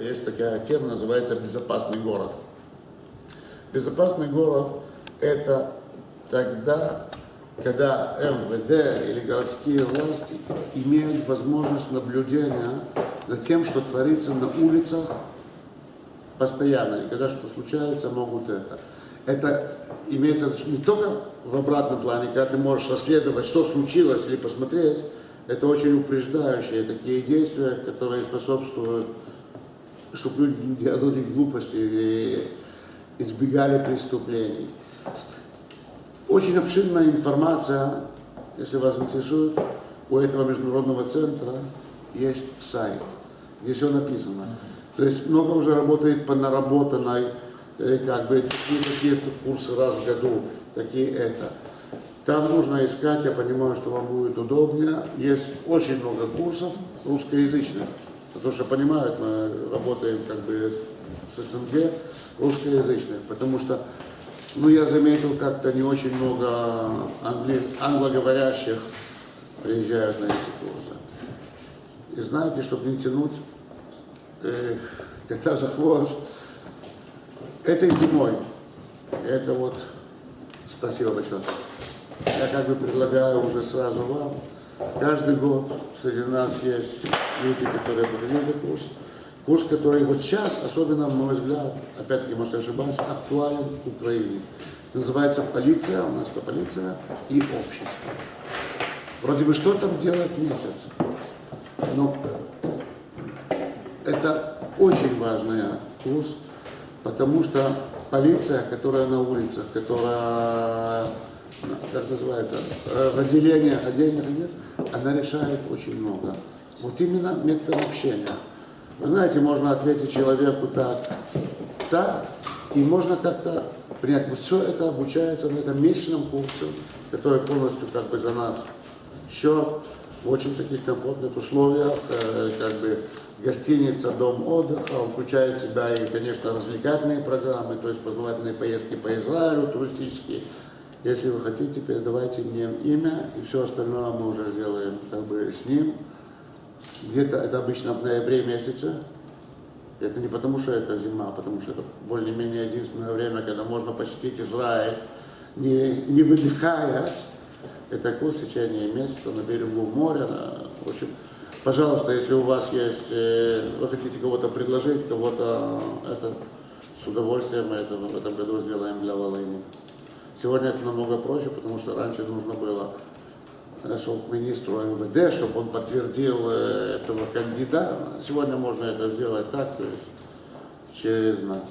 есть такая тема, называется «безопасный город». Безопасный город – это тогда, когда МВД или городские власти имеют возможность наблюдения за тем, что творится на улицах постоянно. И когда что случается, могут это. Это имеется не только в обратном плане, когда ты можешь расследовать, что случилось, или посмотреть, это очень упреждающие такие действия, которые способствуют, чтобы люди не делали глупости и избегали преступлений. Очень обширная информация, если вас интересует, у этого международного центра есть сайт, где все написано. То есть много уже работает по наработанной, э, как бы такие такие курсы раз в году, такие это. Там нужно искать, я понимаю, что вам будет удобнее. Есть очень много курсов русскоязычных, потому что понимают, мы работаем как бы с СНГ русскоязычных, потому что ну, я заметил, как-то не очень много англи... англоговорящих приезжают на эти курсы. И знаете, чтобы не тянуть, э, когда за хвост, этой зимой, это вот, спасибо большое, я как бы предлагаю уже сразу вам, каждый год среди нас есть люди, которые проходили курс, курс, который вот сейчас, особенно, на мой взгляд, опять-таки, может, я ошибаюсь, актуален в Украине. Называется полиция, у нас это полиция и общество. Вроде бы что там делать месяц, но это очень важный курс, потому что полиция, которая на улицах, которая, как называется, э, в отделениях, отдельных нет, она решает очень много. Вот именно методом общения. Вы знаете, можно ответить человеку так, так, и можно как-то принять. Вот все это обучается на этом месячном курсе, который полностью как бы за нас счет, в очень таких комфортных условиях, э, как бы гостиница, дом отдыха, включает в себя и, конечно, развлекательные программы, то есть познавательные поездки по Израилю, туристические. Если вы хотите, передавайте мне имя, и все остальное мы уже сделаем как бы с ним. Где-то это обычно в ноябре месяце. Это не потому, что это зима, а потому что это более-менее единственное время, когда можно посетить Израиль, не, не выдыхаясь. Это курс в течение месяца на берегу моря. на- В общем, пожалуйста, если у вас есть, э, вы хотите кого-то предложить, кого-то это с удовольствием мы это в этом году сделаем для Волыни. Сегодня это намного проще, потому что раньше нужно было шел к министру МВД, чтобы он подтвердил э, этого кандидата. Сегодня можно это сделать так, то есть через нас.